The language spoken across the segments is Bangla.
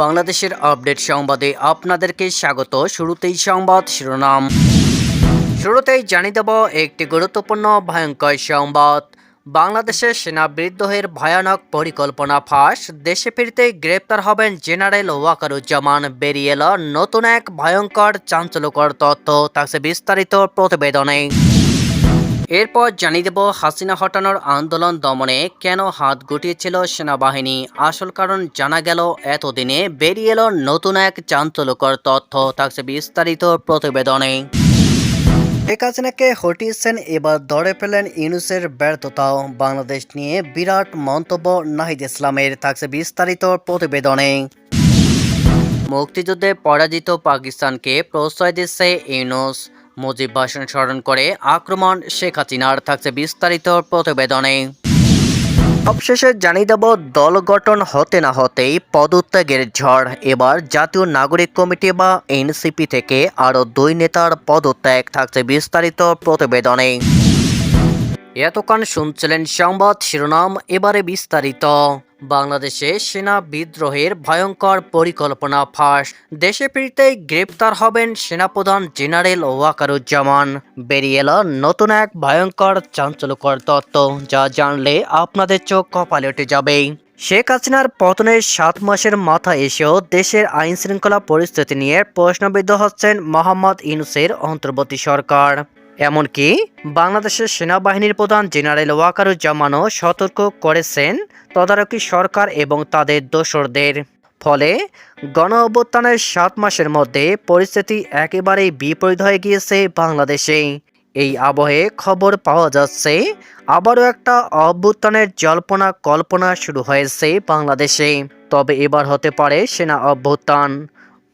বাংলাদেশের আপডেট সংবাদে আপনাদেরকে স্বাগত। শুরুতেই সংবাদ শিরোনাম। শুরুতেই জানিয়ে দেব একটি গুরুত্বপূর্ণ ভয়ঙ্কর সংবাদ। বাংলাদেশের সেনা বিদ্রোহের ভয়ানক পরিকল্পনা ফাঁস। দেশে ফিরতে গ্রেপ্তার হবেন জেনারেল ওয়াকারুজ্জামান। বেরিয়ে এলো নতুন এক ভয়ঙ্কর চাঞ্চল্যকর তথ্য। থাকছে বিস্তারিত প্রতিবেদনে। এরপর জানিয়ে দেব হাসিনা হটানোর আন্দোলন দমনে কেন হাত গুটিয়েছিল সেনাবাহিনী? আসল কারণ জানা গেল এতদিনে বেরিয়ে এলো নতুন এক চাঞ্চল্যকর তথ্য। থাকছে বিস্তারিত প্রতিবেদনে। শেখ হাসিনাকে হটিয়েছেন এবার ধরে পেলেন ইউনুসের ব্যর্থতাও। বাংলাদেশ নিয়ে বিরাট মন্তব্য নাহিদ ইসলামের। থাকছে বিস্তারিত প্রতিবেদনে। মুক্তিযুদ্ধে পরাজিত পাকিস্তানকে প্রশ্রয় দিচ্ছে ইউনুস। মুজিব ভাষণ স্মরণ করে আক্রমণ, শেখ হাসিনার থাকছে বিস্তারিত প্রতিবেদনে। অবশেষে জানিয়ে দেব, দল গঠন হতে না হতেই পদত্যাগের ঝড়। এবার জাতীয় নাগরিক কমিটি বা এনসিপি থেকে আরও দুই নেতার পদত্যাগ থাকছে বিস্তারিত প্রতিবেদনে। এতক্ষণ শুনছিলেন সংবাদ শিরোনাম, এবারে বিস্তারিত। বাংলাদেশে সেনা বিদ্রোহের ভয়ঙ্কর পরিকল্পনা ফাঁস। দেশে ফিরতেই গ্রেপ্তার হবেন সেনাপ্রধান জেনারেল ওয়াকারুজ্জামান। বেরিয়ে এলো নতুন এক ভয়ঙ্কর চাঞ্চল্যকর তত্ত্ব, যা জানলে আপনাদের চোখ কপালে উঠে যাবে শেখ হাসিনার পতনের সাত মাসের মাথায় এসেও দেশের আইন শৃঙ্খলা পরিস্থিতি নিয়ে প্রশ্নবিদ্ধ হচ্ছেন মোহাম্মদ ইনুসের অন্তর্বর্তী সরকার। এমনকি বাংলাদেশের সেনাবাহিনীর প্রধান জেনারেল ওয়াকারুজ্জামানও সতর্ক করেছেন তদারকি সরকার এবং তাদের দোসরদের। ফলে গণ অভ্যুত্থানের সাত মাসের মধ্যে পরিস্থিতি একেবারেই বিপরীত হয়ে গিয়েছে বাংলাদেশে। এই আবহে খবর পাওয়া যাচ্ছে, আবারও একটা অভ্যুত্থানের জল্পনা কল্পনা শুরু হয়েছে বাংলাদেশে। তবে এবার হতে পারে সেনা অভ্যুত্থান।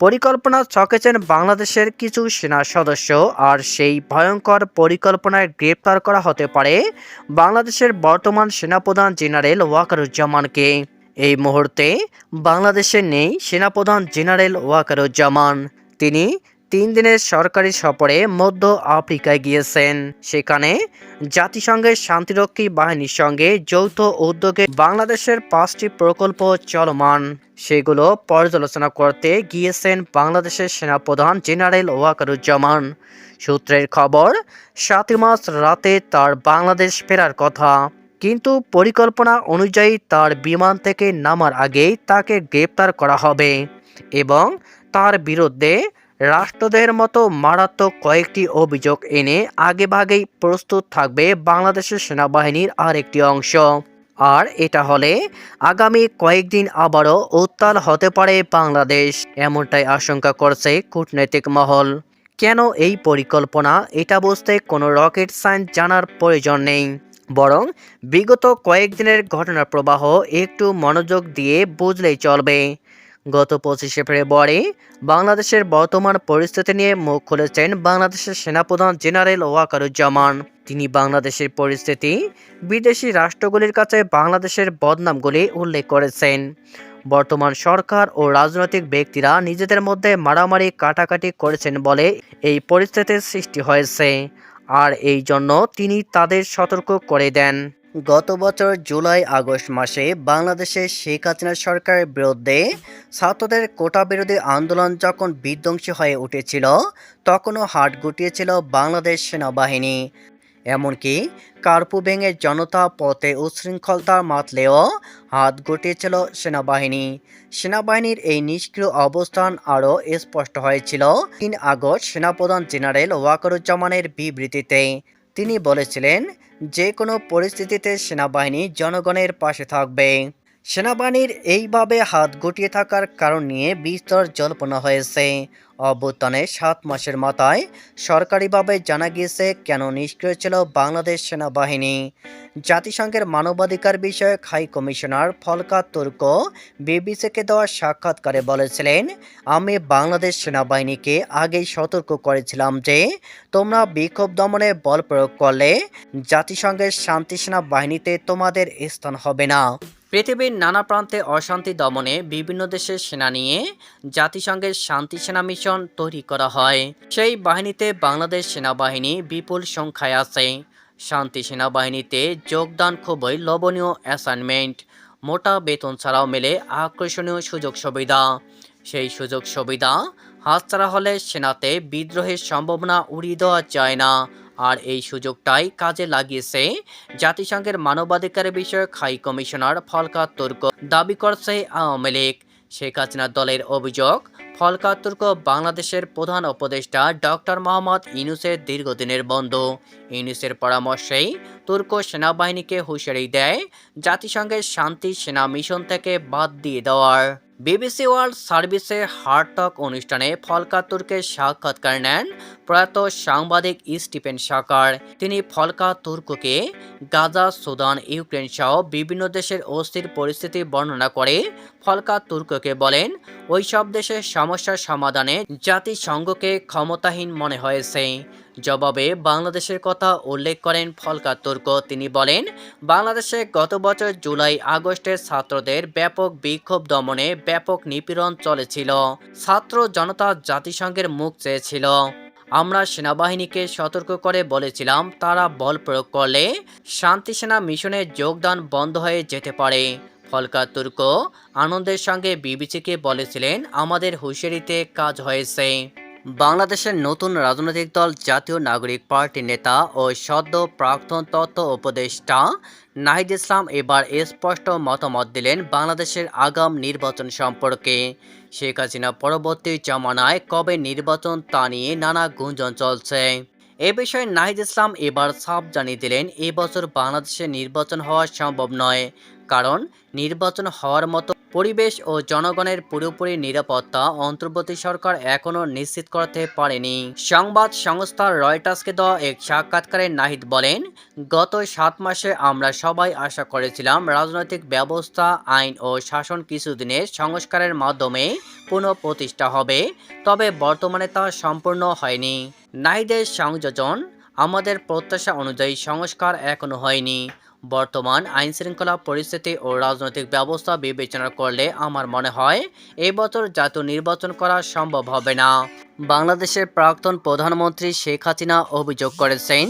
পরিকল্পনা ছকেছেন বাংলাদেশের কিছু সেনা সদস্য, আর সেই ভয়ঙ্কর পরিকল্পনায় গ্রেপ্তার করা হতে পারে বাংলাদেশের বর্তমান সেনাপ্রধান জেনারেল ওয়াকারুজ্জামানকে। এই মুহূর্তে বাংলাদেশে নেই সেনাপ্রধান জেনারেল ওয়াকারুজ্জামান। তিনি তিন দিনের সরকারি সফরে মধ্য আফ্রিকায় গিয়েছেন। সেখানে জাতিসংঘের শান্তিরক্ষী বাহিনীর সঙ্গে যৌথ উদ্যোগে বাংলাদেশের পাঁচটি প্রকল্প চলমান। সেগুলো পর্যালোচনা করতে গিয়েছেন বাংলাদেশের সেনাপ্রধান জেনারেল ওয়াকারুজ্জামান। সূত্রের খবর, সাতই মার্চ রাতে তার বাংলাদেশ ফেরার কথা। কিন্তু পরিকল্পনা অনুযায়ী তার বিমান থেকে নামার আগেই তাকে গ্রেপ্তার করা হবে এবং তার বিরুদ্ধে রাষ্ট্রদ্রোহের মতো মারাত্মক কয়েকটি অভিযোগ এনে আগেভাগেই প্রস্তুত থাকবে বাংলাদেশের সেনাবাহিনীর আরেকটি অংশ। আর এটা হলে আগামী কয়েকদিন আবারও উত্তাল হতে পারে বাংলাদেশ, এমনটাই আশঙ্কা করছে কূটনৈতিক মহল। কেন এই পরিকল্পনা এটা বুঝতে কোনো রকেট সায়েন্স জানার প্রয়োজন নেই। বরং বিগত কয়েকদিনের ঘটনার প্রবাহ একটু মনোযোগ দিয়ে বুঝলেই চলবে। গত পঁচিশে ফেব্রুয়ারি বাংলাদেশের বর্তমান পরিস্থিতি নিয়ে মুখ খুলেছেন বাংলাদেশের সেনাপ্রধান জেনারেল ওয়াকারুজ্জামান। তিনি বাংলাদেশের পরিস্থিতি, বিদেশি রাষ্ট্রগুলির কাছে বাংলাদেশের বদনামগুলি উল্লেখ করেছেন। বর্তমান সরকার ও রাজনৈতিক ব্যক্তিরা নিজেদের মধ্যে মারামারি, কাটাকাটি করেছেন বলে এই পরিস্থিতির সৃষ্টি হয়েছে। আর এই জন্য তিনি তাদের সতর্ক করে দেন। গত বছর জুলাই, আগস্ট মাসে বাংলাদেশে শেখ হাসিনা সরকারের বিরুদ্ধে ছাত্রদের কোটা বিরোধী আন্দোলন যখন বিধ্বংসী হয়ে উঠেছিল, তখনও হাট গুটিয়েছিল বাংলাদেশ সেনাবাহিনী। এমনকি কার্পু ভেঙে জনতা পথে উচ্ছৃঙ্খলতা মাতলেও হাত গুটিয়েছিল সেনাবাহিনী। সেনাবাহিনীর এই নিষ্ক্রিয় অবস্থান আরও স্পষ্ট হয়েছিল। তিন আগস্ট সেনাপ্রধান জেনারেল ওয়াকারুজ্জামানের বিবৃতিতে তিনি বলেছিলেন, যে কোনো পরিস্থিতিতে সেনাবাহিনী জনগণের পাশে থাকবে। সেনাবাহিনীর এইভাবে হাত গুটিয়ে থাকার কারণ নিয়ে বিস্তর জল্পনা হয়েছে। অভ্যুত্থানের সাত মাসের মাথায় সরকারিভাবে জানা গিয়েছে কেন নিষ্ক্রিয় ছিল বাংলাদেশ সেনাবাহিনী। জাতিসংঘের মানবাধিকার বিষয়ক হাই কমিশনার ফলকা তুর্ক বিবিসিকে দেওয়া সাক্ষাৎকারে বলেছিলেন, আমি বাংলাদেশ সেনাবাহিনীকে আগেই সতর্ক করেছিলাম যে তোমরা বিক্ষোভ দমনে বল প্রয়োগ করলে জাতিসংঘের শান্তি সেনা বাহিনীতে তোমাদের স্থান হবে না। পৃথিবীর নানা প্রান্তে অশান্তি দমনে বিভিন্ন দেশের সেনা নিয়ে জাতিসংঘের শান্তি সেনা মিশন তৈরি করা হয়। সেই বাহিনীতে বাংলাদেশ সেনাবাহিনী বিপুল সংখ্যায় আছে। শান্তি সেনাবাহিনীতে যোগদান খুবই লবণীয় অ্যাসাইনমেন্ট মোটা বেতন ছাড়াও মেলে আকর্ষণীয় সুযোগ সুবিধা। সেই সুযোগ সুবিধা হাতছাড়া হলে সেনাতে বিদ্রোহের সম্ভাবনা উড়িয়ে দেওয়া যায় না। আর এই সুযোগটাই কাজে লাগিয়েছে। জাতিসংঘের মানবাধিকার বিষয়ক হাই কমিশনার ফলকা তুর্ক দাবি করছে আওয়ামী লীগ। শেখ হাসিনা দলের অভিযোগ, ফলকা তুর্ক বাংলাদেশের প্রধান উপদেষ্টা ডক্টর মোহাম্মদ ইউনুসের দীর্ঘদিনের বন্ধু। ইউনুসের পরামর্শেই তুর্ক সেনাবাহিনীকে হুঁশিয়ারি দেয় জাতিসংঘের শান্তি সেনা মিশন থেকে বাদ দিয়ে দেওয়ার। বিবিসি ওয়ার্ল্ড সার্ভিসে হার্ট টক অনুষ্ঠানে ফলকা তুর্কের সাক্ষাৎকার নেন প্রয়াত সাংবাদিক স্টিফেন সাকার। তিনি ফলকা তুর্ককে গাজা, সুদান, ইউক্রেন সহ বিভিন্ন দেশের অস্থির পরিস্থিতি বর্ণনা করে ফলকা তুর্ককে বলেন ওই সব দেশের সমস্যার সমাধানে জাতিসংঘকে ক্ষমতাহীন মনে হয়েছে। জবাবে বাংলাদেশের কথা উল্লেখ করেন ফলকা তুর্ক। তিনি বলেন, বাংলাদেশে গত বছর জুলাই আগস্টে ছাত্রদের ব্যাপক বিক্ষোভ দমনে ব্যাপক নিপীড়ন চলেছিল। ছাত্র জনতা জাতিসংঘের মুখ চেয়েছিল। আমরা সেনাবাহিনীকে সতর্ক করে বলেছিলাম, তারা বল প্রয়োগ করলে শান্তি সেনা মিশনে যোগদান বন্ধ হয়ে যেতে পারে। ফলকা তুর্ক আনন্দের সঙ্গে বিবিসিকে বলেছিলেন, আমাদের হুঁশিয়ারিতে কাজ হয়েছে। বাংলাদেশের নতুন রাজনৈতিক দল জাতীয় নাগরিক পার্টির নেতা ও সদ্য প্রাক্তন তথ্য উপদেষ্টা নাহিদ ইসলাম এবার স্পষ্ট মতামত দিলেন বাংলাদেশের আগাম নির্বাচন সম্পর্কে। শেখ হাসিনা পরবর্তী জমানায় কবে নির্বাচন তা নিয়ে নানা গুঞ্জন চলছে। এ বিষয়ে নাহিদ ইসলাম এবার সাফ জানিয়ে দিলেন এবছর বাংলাদেশে নির্বাচন হওয়া সম্ভব নয়, কারণ নির্বাচন হওয়ার মতো পরিবেশ ও জনগণের পুরোপুরি নিরাপত্তা অন্তর্বর্তী সরকার এখনও নিশ্চিত করতে পারেনি। সংবাদ সংস্থা রয়টার্সকে দেওয়া এক সাক্ষাৎকারে নাহিদ বলেন, গত সাত মাসে আমরা সবাই আশা করেছিলাম রাজনৈতিক ব্যবস্থা, আইন ও শাসন কিছুদিনের সংস্কারের মাধ্যমে পুনঃপ্রতিষ্ঠা হবে, তবে বর্তমানে তা সম্পূর্ণ হয়নি। নাহিদের সংযোজন আমাদের প্রত্যাশা অনুযায়ী সংস্কার এখনও হয়নি। বর্তমান আইনশৃঙ্খলা পরিস্থিতি ও রাজনৈতিক ব্যবস্থা বিবেচনা করলে আমার মনে হয় এই বছর জাতীয় নির্বাচন করা সম্ভব হবে না। বাংলাদেশের প্রাক্তন প্রধানমন্ত্রী শেখ হাসিনা অভিযোগ করেছেন,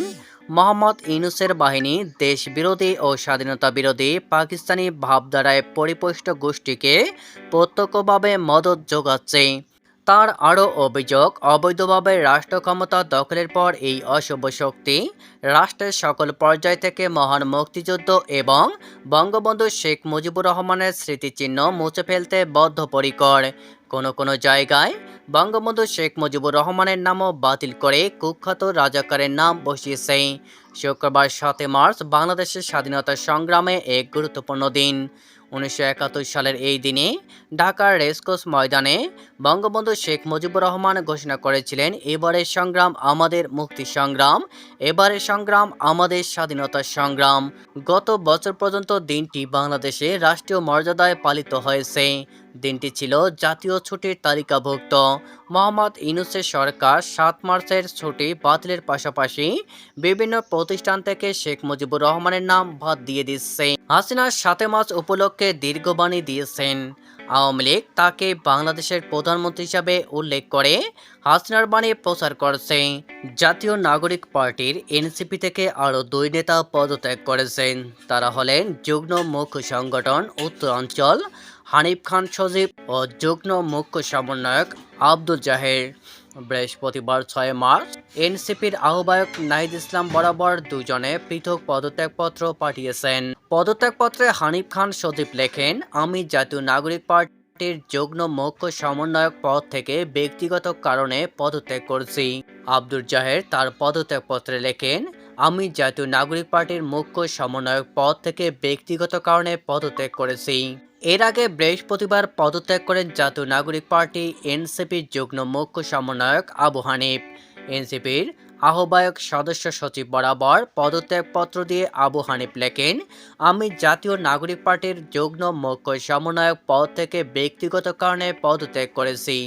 মোহাম্মদ ইউনুসের বাহিনী দেশ বিরোধী ও স্বাধীনতা বিরোধী পাকিস্তানি ভাবধারায় পরিপুষ্ট গোষ্ঠীকে প্রত্যক্ষভাবে মদত যোগাচ্ছে। তার আরও অভিযোগ, অবৈধভাবে রাষ্ট্র ক্ষমতা দখলের পর এই অশুভ শক্তি রাষ্ট্রের সকল পর্যায় থেকে মহান মুক্তিযুদ্ধ এবং বঙ্গবন্ধু শেখ মুজিবুর রহমানের স্মৃতিচিহ্ন মুছে ফেলতে বদ্ধপরিকর। কোনো কোনো জায়গায় বঙ্গবন্ধু শেখ মুজিবুর রহমানের নামও বাতিল করে কুখ্যাত রাজাকারের নাম বসিয়েছে। শুক্রবার সাতই মার্চ বাংলাদেশের স্বাধীনতা সংগ্রামে এক গুরুত্বপূর্ণ দিন। উনিশশো একাত্তর সালের এই দিনে ঢাকার রেসকোর্স ময়দানে বঙ্গবন্ধু শেখ মুজিবুর রহমান ঘোষণা করেছিলেন, এবারের সংগ্রাম আমাদের মুক্তি সংগ্রাম, এবারের সংগ্রাম আমাদের স্বাধীনতা সংগ্রাম। গত বছর পর্যন্ত দিনটি বাংলাদেশে রাষ্ট্রীয় মর্যাদায় পালিত হয়েছে। দিনটি ছিল জাতীয় ছুটির তালিকাভুক্ত। মোহাম্মদ ইউনুসের সরকার সাত মার্চের ছুটি বাতিলের পাশাপাশি বিভিন্ন প্রতিষ্ঠান থেকে শেখ মুজিবুর রহমানের নাম বাদ দিয়ে দিচ্ছে। হাসিনা সাতে মার্চ উপলক্ষে দীর্ঘবাণী দিয়েছেন। আওয়ামী লীগ তাকে বাংলাদেশের প্রধানমন্ত্রী হিসাবে উল্লেখ করে হাসিনার বাণী প্রচার করছে। জাতীয় নাগরিক পার্টির এনসিপি থেকে আরও দুই নেতা পদত্যাগ করেছেন। তারা হলেন যুগ্ম মুখ্য সংগঠন উত্তরাঞ্চল হানিফ খান সজীব ও যুগ্ম মুখ্য সমন্বয়ক আব্দুল জাহের। বৃহস্পতিবার ছয় মার্চ এনসিপির আহ্বায়ক নাহিদ ইসলাম বরাবর দুজনে পৃথক পদত্যাগপত্র পাঠিয়েছেন। পদত্যাগপত্রে হানিফ খান সজীব লেখেন, আমি জাতীয় নাগরিক পার্টির যুগ্ম মুখ্য সমন্বয়ক পদ থেকে ব্যক্তিগত কারণে পদত্যাগ করছি। আব্দুল জাহের তার পদত্যাগপত্রে লেখেন, আমি জাতীয় নাগরিক পার্টির মুখ্য সমন্বয়ক পদ থেকে ব্যক্তিগত কারণে পদত্যাগ করেছি। এর আগে বৃহস্পতিবার পদত্যাগ করেন জাতীয় নাগরিক পার্টি এনসিপির যুগ্ম মুখ্য সমন্বয়ক আবু হানিফ। এনসিপির আহ্বায়ক সদস্য সচিব বরাবর পদত্যাগপত্র দিয়ে আবু হানিফ লেখেন, আমি জাতীয় নাগরিক পার্টির যুগ্ম মুখ্য সমন্বয়ক পদ থেকে ব্যক্তিগত কারণে পদত্যাগ করেছি।